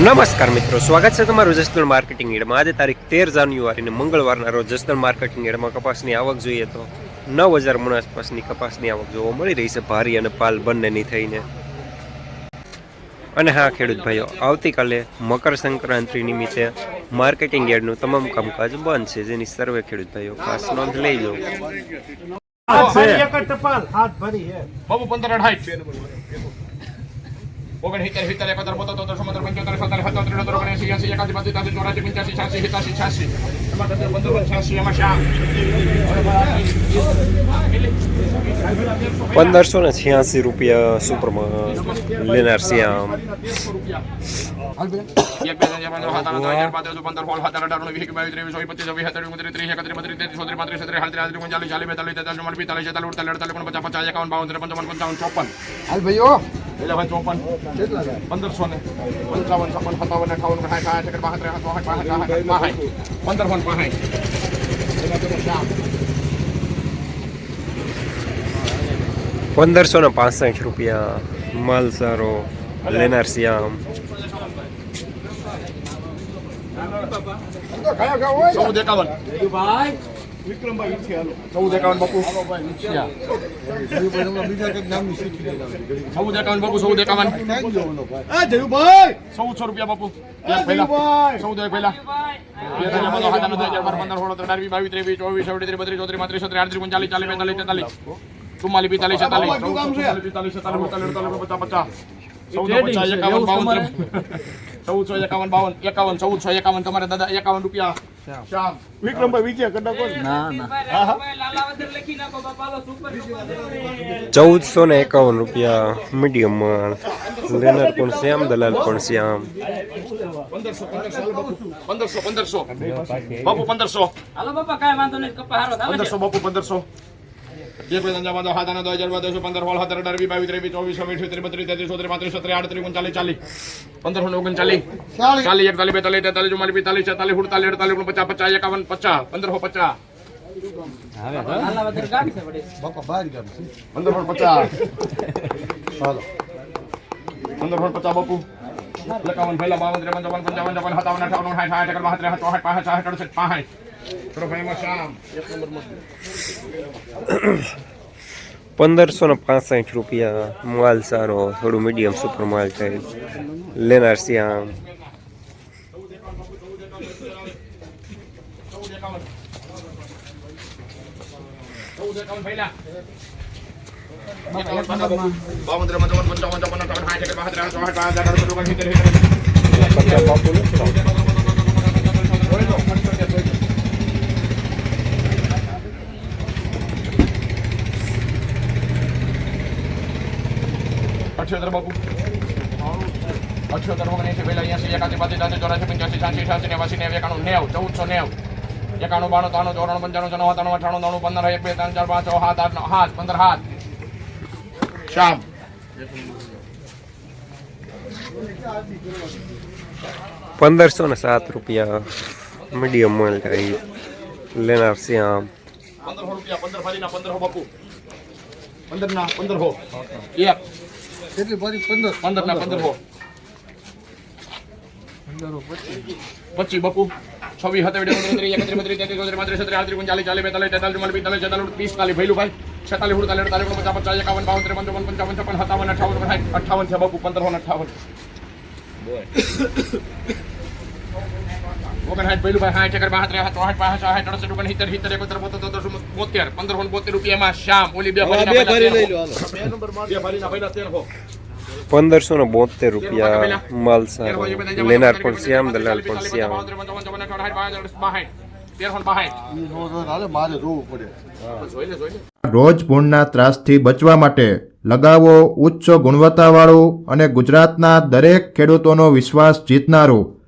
નમસ્કાર મિત્રો સ્વાગત છે તમારું જસદણ માર્કેટિંગ એડમાં. આજે તારીખ તેર જાન્યુઆરીને મંગળવારના રોજ જસદણ માર્કેટિંગ એડમાં કપાસની આવક જોઈએ તો નવ હજાર મણ આસપાસની કપાસની આવક જોવા મળી રહી છે ભારી અને પાલ બંનેની થઈને. અને હા ખેડૂત ભાઈઓ આવતીકાલે મકર સંક્રાંતિ નિમિત્તે માર્કેટિંગ યાર્ડનું તમામ કામકાજ બંધ છે. જેની સર્વે ખેડૂત ભાઈઓ ખાસ નોંધ લઈ લો. બાબુ પંદર અઢાઈ ઓગણ સિત્તેર એકોતેર બોતેર તોતેર ચુમ્મોતેર પંચોતેર સત્તર સત્તર ત્રેસઠ ઓગણએંસી એંસી એકાસી બાસી ત્યાસી ચોરાસી પંચ્યાસી છ્યાસી સિત્યાસી છ્યાસી એમાં તોતેર પંદર છ્યાસી એમાં શ્યામ પંદરસો ને છ્યાસી રૂપિયા સુપર લેનાર શ્યામ ઓગણીસ બત્રીસ ચોપન પંચાવન ચોપન. હાલ ભાઈઓ. એટલે ભાઈ ચોપન પંદરસો ને પંચાવન છપ્પન સત્તાવન અઠાવન પાસઠ સાઠ પાસઠ પંદરસો ને પાસઠ પંદરસો ને રૂપિયા માલ સારો લેનાર શ્યામ. ચૌદ એકાવન. ચૌદ એકાવન બાપુ. ચૌદ એકાવન બાપુ ચૌદ એકાવન. ચૌદસો રૂપિયા બાપુ. ચૌદ એક પહેલા. ચાલીસ ચુમ્માલીસ પિસ્તાલીસ છેતાલીસ. ચૌદસો પચાસ એકાવન બાવન ચૌદસો એકાવન બાવન એકાવન ચૌદસો એકાવન તમારે દાદા એકાવન રૂપિયા. શ્યામ. વિક્રમભાઈ વિજય ચૌદસો ને એકાવન રૂપિયા મીડિયમ લેનાર પણ શ્યામ દલાલ પણ શ્યામ. પંદરસો પંદરસો બાપુ. પંદરસો પંદરસો. બાપુ પંદરસો. હાલો બાપા કાંઈ વાંધો નહીં કપા હારો પંદરસો બાપુ પંદરસો. પંદર પચાસ બાપુ એકાવન પહેલા બાવન ત્રેપન ચોપન પંચાવન ચોપન સત્તાવન અઠાવન સાઠ સાઠ બાસઠ ત્રેસઠ ચોસઠ પાસઠ સાઠ અડસઠ પાસઠ ચલો ભાઈ એમાં શ્યામ એક નંબરમાં પંદરસો ને પાસઠ રૂપિયા માલ સારો થોડું મીડિયમ સુપર માલ થાય લેનાર શ્યામ ચૌદ એકાવન ચૌદ એકાવન પહેલા બાવન ત્રેપન ચોપન પંચાવન ચોપન અઠાવન સાઠ એકર બાસઠ ત્રેસઠ ચોસઠ પાસઠ સાઠ અડસઠ ઓગણસિત્તેર અઠ્યોતેર બાપુ. અઠ્યોતર ઓગણીસી પહેલા એંસી એકાસી બાસી ત્યાંસી ચોરાસી પંચ્યાસી છ્યાસી છ્યાસી નેવાસી નેવ એકાણું નેવ ચૌદસો નેવ એકાણું બાણું ત્રાણું ચોરાણું પંચાણું છન્નું ત્રણ અઠાણું નવ્વાણું પંદર એક બે ત્રણ ચાર પાંચ છ સાત આઠ નવ હાથ પંદર હાથ શ્યામ પંદરસો ને સાત રૂપિયા મીડિયમ માલ થાય લેનાર શ્યામ પંદર રૂપિયા પંદર ફારીના પંદર હો બાપુ. પંદર ના પંદરસો એક. કેટલી ફાડી પંદર. પંદર ના પંદરસો પચીસ. બાપુ. છવ્વીસ ઓગણત્રીસ એકત્રીસ બત્રીસ તેત્રીસ ચોત્રીસ પાંત્રીસ છત્રીસ આડત્રીસ ઓગણચાલીસ ચાલીસ બેતાલીસ તેતાલીસ ચુમ્માલીસ પિસ્તાલીસ છેતાલીસ પિસ્તાલીસ ભૈલું ભાઈ. છેતાલીસ ઉડતાલીસ અડતાલીસ ઓગણપચાસ પચાસ એકાવન બાવન ત્રેપન ચોપન પંચાવન છપ્પન સત્તાવન અઠાવન અઠાવન છે બાપુ પંદર અઠાવન. ઓગણસાઠ ભૈલું ભાઈ સાઠ એકર બાસઠ ચોસઠ પાસઠ સાઠ અડસઠ ઓગણ સિત્તેર સિત્તેર એકોતેર બોતેર તોતેર બોતેર પંદરસો ને બોતેર રૂપિયામાં ઓલી બે પહેલા પહેલા પંદરસો ને રૂપિયા માલ સારો. લેનાર પણ શ્યામ દલાલ પણ શ્યામ. રોજ ભૂણના ત્રાસથી બચવા માટે લગાવો ઉચ્ચ ગુણવત્તાવાળું અને ગુજરાતના દરેક ખેડૂતોનો વિશ્વાસ જીતનારું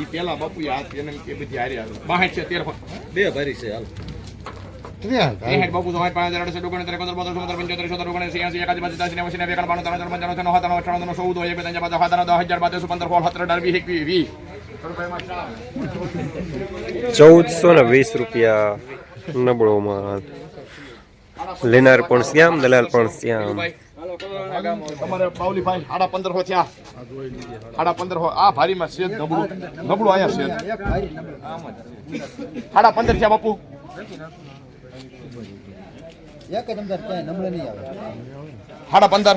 ઈ પેલા બાપુ યાદ એને એ બધી હારી આવે બાહેઠ છે તેર બે ભરી છે હાલ. બાપુ અડસઠ ઓગણત્રીસ પંચોતેર એંસી એકાણું બાણું ત્રણ પંચાણું ચૌદ એક દસ હજાર પંદર સોળ સત્તર અઢાર વીસ એકવીસ વીસ. ચૌદસો ને વીસ રૂપિયા નબળો લેનાર પણ શ્યામ દલાલ પણ શ્યામ. તમારે બાવલી ભાઈ સાડા પંદરસો થયા. સાડા પંદરસો આ ભારીમાં છે નબળું. નબળું અહીંયા છે સાડા પંદર થયા બાપુ. સાડા પંદર.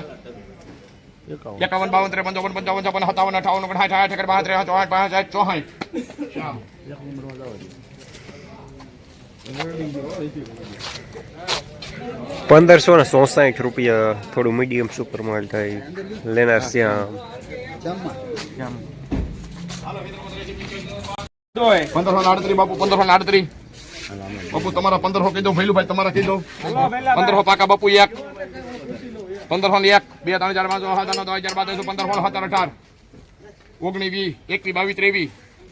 એકાવન બાવન ત્રેપન ચોપન પંચાવન છપ્પન સત્તાવન અઠાવન ઓગણસાઠ સાઠ એકર બાસઠ ત્રેસઠ ચોસઠ. પાંસઠ ચોસઠ પંદરસો ને ચોસાઠ રૂપિયા થોડું મીડિયમ સુપર માલ થાય. લેનાર શ્યામ પંદરસો આડત્રી બાપુ, પંદરસો ને આડત્રીસ. બાપુ, તમારા પંદરસો કહી દો ભાઈ તમારા કહી દો પંદરસો પાકા બાપુ, એક. પંદરસો ને એક, બે, ત્રણ હજાર પાંચસો હજાર દસ, અગિયાર, બાર, તેર પંદર સોળ સત્તર અઢાર ઓગણીસ, વીસ એકવીસ બાવીસ, ત્રેવીસ.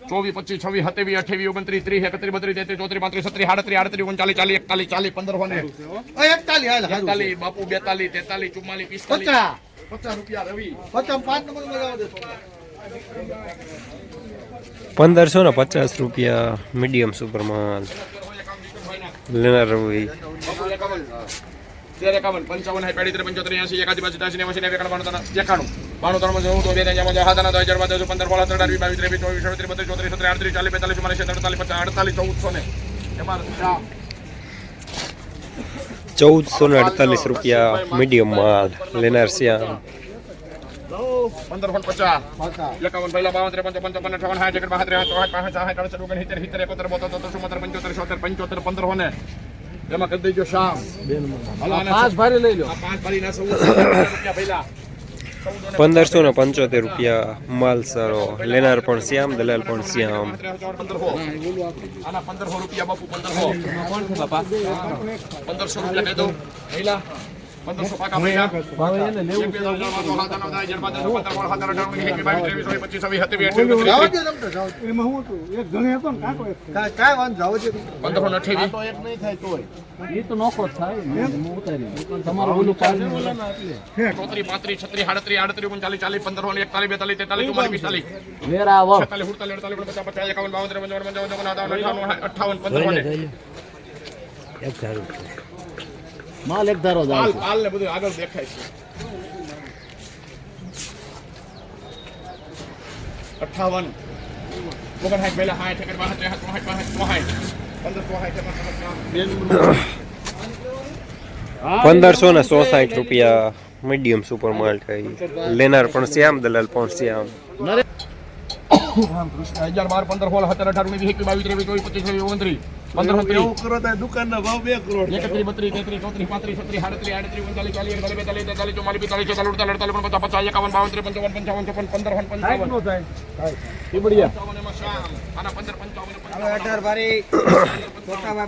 ચોવીસ પચીસ છવ્વીસ સત્યાવીસ અઠ્યાવીસ ઓગણત્રીસ ત્રીસ એકત્રીસ બત્રીસ તેત્રીસ ચોત્રીસ પાંત્રીસ સત્રીસ આડત્રીસ આડત્રીસ ઓગણચાલીસ ચાલીસ એકતાલીસ ચાલીસ પંદર ને એકતાલીસ બાપુ બેતાલીસ તેતાલીસ ચુમ્માલીસ પિસ્તાલીસ. પચાસ. રૂપિયા રવિ. પંદરસો ને પચાસ રૂપિયા મીડિયમ સુપર માલ. લેનાર રવિ. પંચાવન ત્રણ પંચોતેર એસી એકાદી બાજુ એકાણું. બાણું ત્રણ બે ત્રણ ચાર પાંચ સાત આઠ નવ હજાર પંદર ચૌદસો ને અડતાલીસ રૂપિયા મીડિયમ માલ લેનાર પંદરસો ને પચાસ એકાવન પહેલા બાવન ત્રેપન ચોપન ચોપન અઠાવન સાઠ પાંસઠ સાઠ અડસઠ ઓગણ સિત્તેર સિત્તેર એકોતેર બોતેર તોતેર ચુમ્મોતેર પંચોતેર છોતેર પંચોતેર પંદરસો ને એમાં કરી દેજો શામ પાંચ ભારી લઈ લો પાંચ ભારી ના સૌ પહેલા પંદરસો ને પંચોતેર રૂપિયા માલ સારો. લેનાર પણ શ્યામ, દલાલ પણ શ્યામ. પંદરસો રૂપિયા બાપુ, પંદરસો. પંદરસો રૂપિયા પંદરસો પાકા પંદર પચીસ અઠ્યાવીસ પંદરસો અઠ્યાવીસ પાંત્રીસ છત્રીસ આડત્રીસ આડત્રીસ ઓગણચાલીસ ચાલીસ પંદરસો એકતાલીસ બેતાલીસ તેતાલીસ ચુમ્માલીસ પિસ્તાલીસ છેતાલીસ સુડતાલીસ અડતાલીસ ઓગણપચાસ પચાસ એકાવન બાવન ત્રેપન પંચાવન અઠાવન ને માલ એક ધારો હાલ માલ ને બધું આગળ દેખાય છે. અઠાવન. ઓગણસાઠ પહેલા સાઠ એકર બાસઠ ત્રેસઠ ચોસઠ પાંસઠ ચોસઠ પંદરસો ને ચોસાઠ રૂપિયા મીડિયમ સુપર માર્ટ થાય લેનાર પણ શ્યામ દલાલ પણ શ્યામ. હજાર બાર પંદર સોળ સત્તર અઢાર ઓગણીસ વીસ એકવીસ બાવીસ ત્રેવીસ ચોવીસ પચીસ છવ્વીસ ભાવ બે કરોડ એકત્રીસ બત્રીસ તેત્રીસ ચોત્રીસ પાંત્રીસ છત્રીસ આડત્રીસ આડત્રીસ ઓગણચાલીસ ચાલીસ એકતાલીસ બેતાલીસ તેતાલીસ ચુમ્માલીસ પિસ્તાલીસ છેતાલીસ અડતાલીસ અડતાલીસ ઓગણપચાસ પચાસ એકાવન બાવન ત્રેપન ચોપન પંચાવન છપ્પન પંદર પંચાવન પંચાવન પંદર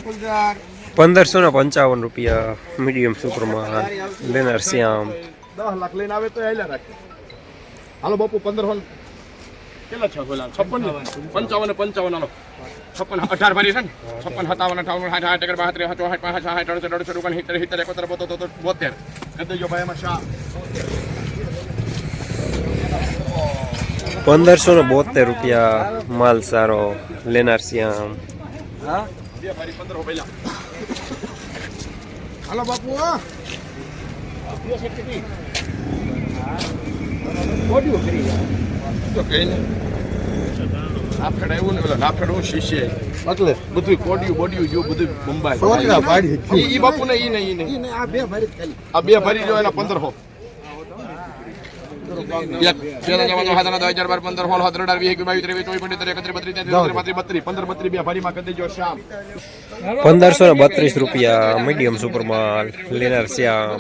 પંચાવન પંદરસો ને પંચાવન રૂપિયા મીડિયમ સુપર માલ લેનાર શ્યામ દસ લાખ લઈને આવે તો હાલ્યા રાખે હાલો બાપુ પંદર કેટલા છે પેલા? છપ્પન પંચાવન પંચાવન હાલો છપ્પન અઢાર ભારી છે ને? છપ્પન સત્તાવન અઠાવન સાઠ આઠ એકર બાસત્રીસ ચોસઠ પાંસઠ સાઠ અડસઠ અડસઠ ઓગણ સિત્તેર સિત્તેર એકોતેર બોતેર બોતેર. કરી દેજો ભાઈ એમાં શા પંદરસો ને બોતેર રૂપિયા માલ સારો લેનાર શ્યામ. હાલો બાપુ હા. તો કઈ નહીં લાફેડ આવ્યું ને પેલા લાફેડ હું શીશી એટલે બધું કોડિયું બોડિયું જો બધું બંબાઈ ઈ ઈ બાપુ ને ઈ ને ઈ ને આ બે ભરી જો એના બે હજાર ચૌદ હાથ દસ બાર પંદર સોળ સત્તર અઢાર વીસ એકવીસ બાવીસ ત્રેવીસ ચોવીસ પંચોતેર એકત્રીસ બત્રીસ તેત્રીસ ચોત્રીસ પાંત્રીસ બત્રીસ પંદર બત્રીસ બે ફરીમાં કરી દેજો શ્યામ. પંદરસો ને બત્રીસ રૂપિયા મીડિયમ સુપર માલ લેનાર શ્યામ.